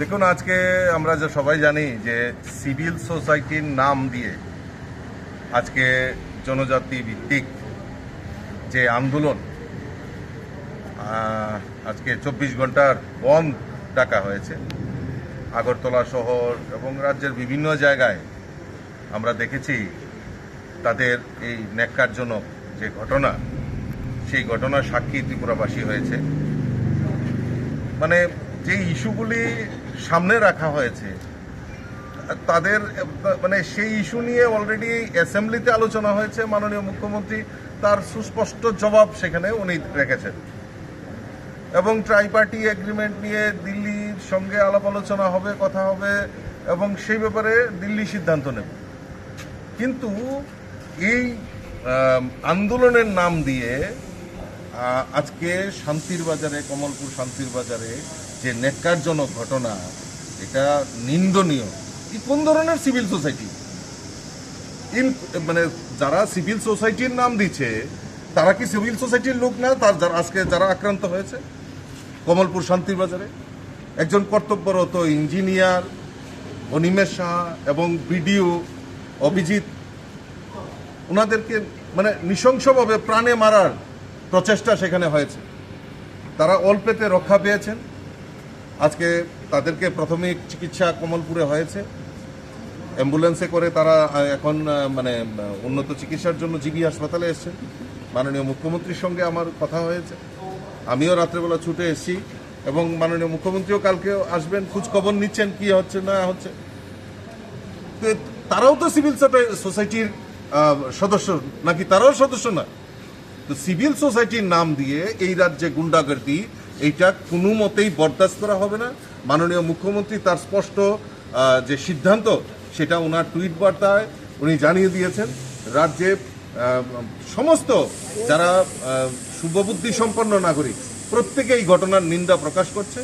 দেখুন, আজকে আমরা যে সবাই জানি যে সিভিল সোসাইটির নাম দিয়ে আজকে জনজাতি ভিত্তিক যে আন্দোলন আজকে চব্বিশ ঘণ্টার বন্ধ ডাকা হয়েছে। আগরতলা শহর এবং রাজ্যের বিভিন্ন জায়গায় আমরা দেখেছি তাদের এই ন্যাক্কারজনক যে ঘটনা, সেই ঘটনার সাক্ষী ত্রিপুরাবাসী হয়েছে। মানে যে ইস্যুগুলি সামনে রাখা হয়েছে, তাদের মানে সেই ইস্যু নিয়ে অলরেডি অ্যাসেম্বলিতে আলোচনা হয়েছে মাননীয় মুখ্যমন্ত্রী, তার সুস্পষ্ট জবাব সেখানে উনি রেখেছেন। এবং ট্রাই পার্টি এগ্রিমেন্ট নিয়ে দিল্লির সঙ্গে আলাপ আলোচনা হবে, কথা হবে, এবং সেই ব্যাপারে দিল্লি সিদ্ধান্ত নেবে। কিন্তু এই আন্দোলনের নাম দিয়ে আজকে শান্তির বাজারে, কমলপুর শান্তির বাজারে যে নেককারজনক ঘটনা, এটা নিন্দনীয়। কি, কোন ধরনের সিভিল সোসাইটি ইন মানে যারা সিভিল সোসাইটির নাম দিচ্ছে, তারা কি সিভিল সোসাইটির লোক না, তার যারা, আজকে যারা আক্রান্ত হয়েছে? কমলপুর শান্তির বাজারে। একজন কর্তব্যরত ইঞ্জিনিয়ার, অনিমেষ সাহা এবং বিডিও অভিজিৎ, ওনাদেরকে মানে নৃশংসভাবে প্রাণে মারার প্রচেষ্টা সেখানে হয়েছে। তারা অল্পেতে রক্ষা পেয়েছেন। আজকে তাদেরকে প্রাথমিক চিকিৎসা কমলপুরে হয়েছে। অ্যাম্বুলেন্সে করে তারা এখন মানে উন্নত চিকিৎসার জন্য জিবি হাসপাতালে এসেছেন। মাননীয় মুখ্যমন্ত্রীর সঙ্গে আমার কথা হয়েছে। আমিও রাত্রেবেলা ছুটে এসেছি এবং মাননীয় মুখ্যমন্ত্রীও কালকে আসবেন খোঁজ খবর নিচ্ছেন কি হচ্ছে না হচ্ছে। তারাও তো সিভিল সোসাইটির সদস্য, নাকি তারাও সদস্য না? তো সিভিল সোসাইটির নাম দিয়ে এই রাজ্যে গুন্ডাগর্দি, এইটা কোনো মতেই বরদাস্ত করা হবে না। মাননীয় মুখ্যমন্ত্রী তার স্পষ্ট যে সিদ্ধান্ত, সেটা ওনার টুইট বার্তায় উনি জানিয়ে দিয়েছেন। রাজ্যে সমস্ত যারা শুভবুদ্ধি সম্পন্ন নাগরিক প্রত্যেকে এই ঘটনার নিন্দা প্রকাশ করছে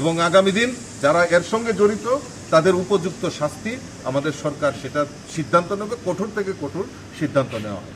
এবং আগামী দিন যারা এর সঙ্গে জড়িত, তাদের উপযুক্ত শাস্তি আমাদের সরকার সেটা সিদ্ধান্ত নেবে, কঠোর থেকে কঠোর সিদ্ধান্ত নেওয়া হয়